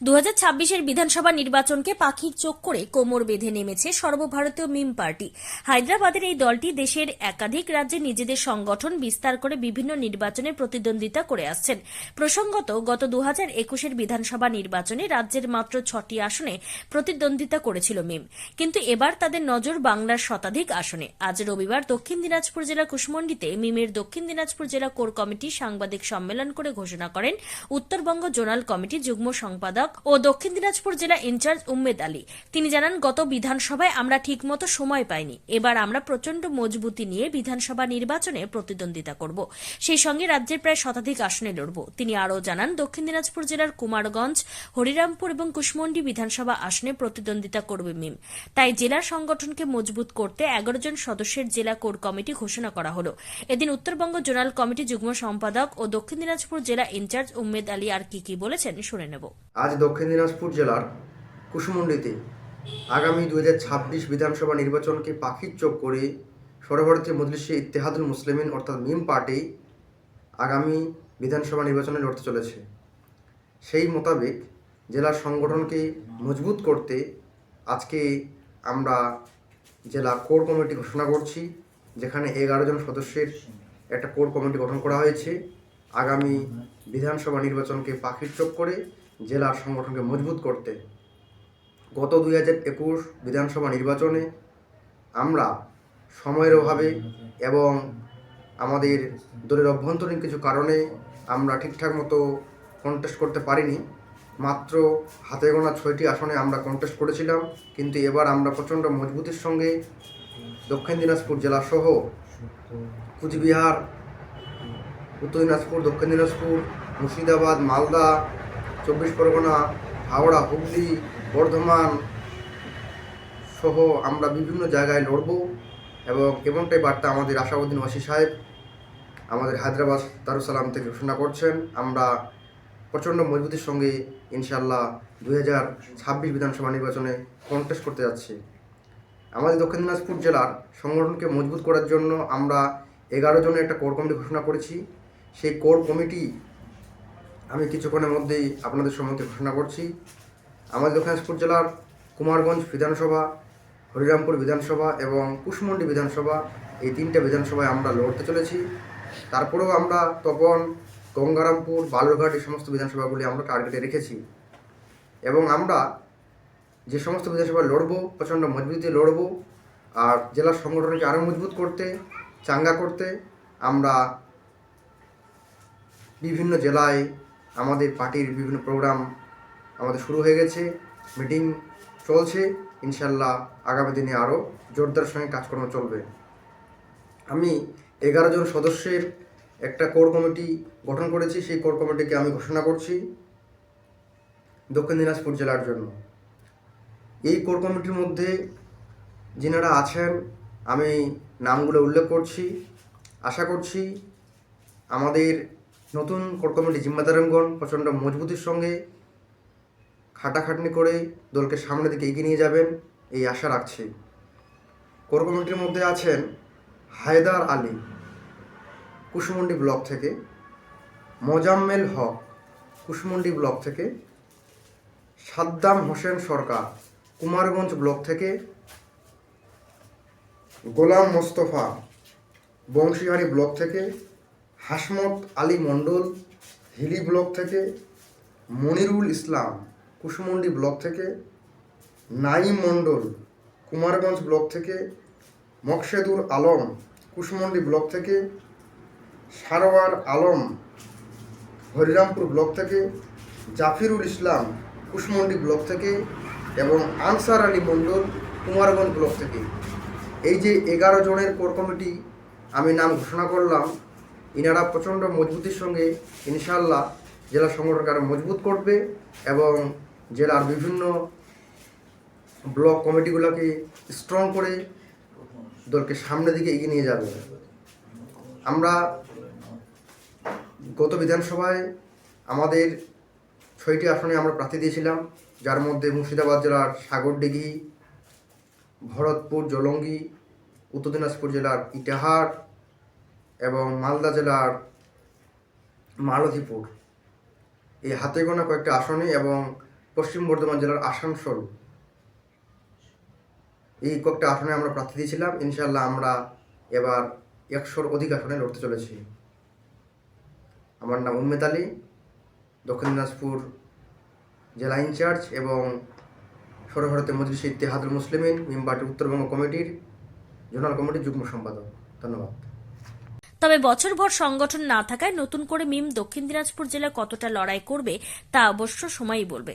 দু হাজার বিধানসভা নির্বাচনকে পাখির চোখ করে কোমর বেঁধে নেমেছে সর্বভারতীয় মিম পার্টি। হায়দ্রাবাদের এই দলটি দেশের একাধিক রাজ্যে নিজেদের সংগঠন বিস্তার করে বিভিন্ন নির্বাচনে প্রতিদ্বন্দ্বিতা করে আসছেন। প্রসঙ্গত, গত দু হাজার একুশের বিধানসভা নির্বাচনে রাজ্যের মাত্র ছটি আসনে প্রতিদ্বন্দ্বিতা করেছিল মিম। কিন্তু এবার তাদের নজর বাংলার শতাধিক আসনে। আজ রবিবার দক্ষিণ দিনাজপুর জেলার কুশমন্ডিতে মিমের দক্ষিণ দিনাজপুর জেলা কোর কমিটি সাংবাদিক সম্মেলন করে ঘোষণা করেন উত্তরবঙ্গ জোনাল কমিটি যুগ্ম সম্পাদক ও দক্ষিণ দিনাজপুর জেলা ইনচার্জ উম্মেদ আলী। তিনি জানান, গত বিধানসভায় আমরা ঠিকমতো সময় পাইনি। এবার আমরা প্রচণ্ড মজবুতি নিয়ে বিধানসভা নির্বাচনে প্রতিদ্বন্দ্বিতা করব। সেই সঙ্গে রাজ্যের প্রায় শতাধিক আসনে লড়ব। তিনি আরও জানান, দক্ষিণ দিনাজপুর জেলার কুমারগঞ্জ, হরিরামপুর এবং কুশমন্ডি বিধানসভা আসনে প্রতিদ্বন্দ্বিতা করবে মিম। তাই জেলার সংগঠনকে মজবুত করতে এগারো জন সদস্যের জেলা কোর কমিটি ঘোষণা করা হল। এদিন উত্তরবঙ্গ জোনাল কমিটি যুগ্ম সম্পাদক ও দক্ষিণ দিনাজপুর জেলা ইনচার্জ উম্মেদ আলী আর কি কি বলেছেন শুনে নেব। আজ দক্ষিণ দিনাজপুর জেলার কুসুমন্ডিতে আগামী দু ছাব্বিশ বিধানসভা নির্বাচনকে পাখির চোখ করে সর্বভারতীয় মজলিসে ইত্তেহাদুল মুসলিমিন অর্থাৎ মিম পার্টি আগামী বিধানসভা নির্বাচনে লড়তে চলেছে। সেই মোতাবেক জেলার সংগঠনকে মজবুত করতে আজকে আমরা জেলা কোর কমিটি ঘোষণা করছি, যেখানে এগারো জন সদস্যের একটা কোর কমিটি গঠন করা হয়েছে। আগামী বিধানসভা নির্বাচনকে পাখির চোখ করে জেলার সংগঠনকে মজবুত করতে। গত দুই হাজার একুশ বিধানসভা নির্বাচনে আমরা সময়ের অভাবে এবং আমাদের দলের অভ্যন্তরীণ কিছু কারণে আমরা ঠিকঠাক মতো কন্টেস্ট করতে পারিনি। মাত্র হাতে গোনা ছয়টি আসনে আমরা কন্টেস্ট করেছিলাম, কিন্তু এবার আমরা প্রচণ্ড মজবুতির সঙ্গে দক্ষিণ দিনাজপুর জেলা সহ কুচবিহার, উত্তর দিনাজপুর, দক্ষিণ দিনাজপুর, মুর্শিদাবাদ, মালদা চব্বিশ পরগনা, হাওড়া, হুগলি, বর্ধমান সহ আমরা বিভিন্ন জায়গায় লড়ব এবং এমনটাই বার্তা আমাদের আশাউদ্দিন ওয়াসি সাহেব আমাদের হায়দ্রাবাদ দারুসালাম থেকে ঘোষণা করছেন। আমরা প্রচণ্ড মজবুতির সঙ্গে ইনশাল্লাহ দুই হাজার ছাব্বিশ বিধানসভা নির্বাচনে কন্টেস্ট করতে যাচ্ছি। আমাদের দক্ষিণ দিনাজপুর জেলার সংগঠনকে মজবুত করার জন্য আমরা এগারো জনের একটা কোর কমিটি ঘোষণা করেছি। সেই কোর কমিটি আমি কিছুক্ষণের মধ্যেই আপনাদের সম্মুখে ঘোষণা করছি। আমাদের দক্ষিণ জেলার কুমারগঞ্জ বিধানসভা, হরিরামপুর বিধানসভা এবং কুশমন্ডি বিধানসভা এই তিনটে বিধানসভায় আমরা লড়তে চলেছি। তারপরেও আমরা তপন, গঙ্গারামপুর, বালুরঘাট এই সমস্ত বিধানসভাগুলি আমরা টার্গেটে রেখেছি। এবং আমরা যে সমস্ত বিধানসভায় লড়বো, প্রচণ্ড মজবুতি লড়বো আর জেলার সংগঠনকে আরও মজবুত করতে, চাঙ্গা করতে আমরা বিভিন্ন জেলায় আমাদের পার্টির বিভিন্ন প্রোগ্রাম আমাদের শুরু হয়ে গেছে, মিটিং চলছে, ইনশাল্লাহ আগামী দিনে আরও জোরদার সঙ্গে কাজকর্ম চলবে। আমি এগারো জন সদস্যের একটা কোর কমিটি গঠন করেছি, সেই কোর কমিটিকে আমি ঘোষণা করছি দক্ষিণ দিনাজপুর জেলার জন্য। এই কোর কমিটির মধ্যে যিনারা আছেন, আমি নামগুলো উল্লেখ করছি। আশা করছি আমাদের নতুন কোর কমিটি জিম্মাদারগণ প্রচণ্ড মজবুতির সঙ্গে খাটাখাটনি করে দলকে সামনের দিকে এগিয়ে নিয়ে যাবেন এই আশা রাখছি। কোর কমিটির মধ্যে আছেন হায়দার আলী, কুশমন্ডি ব্লক থেকে, মোজাম্মেল হক, কুশমন্ডি ব্লক থেকে, সাদ্দাম হোসেন সরকার, কুমারগঞ্জ ব্লক থেকে, গোলাম মোস্তফা, বংশীহারি ব্লক থেকে হাসমত আলী মণ্ডল, হিলি ব্লক থেকে মনিরুল ইসলাম, কুশমন্ডি ব্লক থেকে নাইম মণ্ডল, কুমারগঞ্জ ব্লক থেকে মকসেদুর আলম, কুশমন্ডি ব্লক থেকে সারোয়ার আলম, হরিরামপুর ব্লক থেকে জাফিরুল ইসলাম, কুশমন্ডি ব্লক থেকে এবং আনসার আলী মণ্ডল, কুমারগঞ্জ ব্লক থেকে। এই যে এগারো জনের কোর কমিটি, আমি নাম ঘোষণা করলাম। ইনারা প্রচণ্ড মজবুতির সঙ্গে ইনশাল্লাহ জেলা সংগঠনকে আরও মজবুত করবে এবং জেলার বিভিন্ন ব্লক কমিটিগুলোকে স্ট্রং করে দলকে সামনের দিকে এগিয়ে নিয়ে যাবে। আমরা গত বিধানসভায় আমাদের ছয়টি আসনে আমরা প্রার্থী দিয়েছিলাম, যার মধ্যে মুর্শিদাবাদ জেলার সাগরডিঘি ভরতপুর জলঙ্গি, উত্তর দিনাজপুর জেলার ইটাহার এবং মালদা জেলার মালতীপুর এই হাতে গোনা কয়েকটি আসনে এবং পশ্চিম বর্ধমান জেলার আসানসোল। এই কয়েকটা আসনে আমরা প্রার্থী দিয়েছিলাম। ইনশাল্লাহ আমরা এবার একশোর অধিক আসনে লড়তে চলেছি। আমার নাম উম্মেদ আলী, দক্ষিণ দিনাজপুর জেলা ইনচার্জ এবং সর্বভারতীয় মজলিস ইত্তেহাদুল মুসলিমিন মিমবাটি উত্তরবঙ্গ কমিটির জোনাল কমিটির যুগ্ম সম্পাদক। ধন্যবাদ। তবে বছরভর সংগঠন না থাকায় নতুন করে মিম দক্ষিণ দিনাজপুর জেলা কতটা লড়াই করবে তা অবশ্য সময়ই বলবে।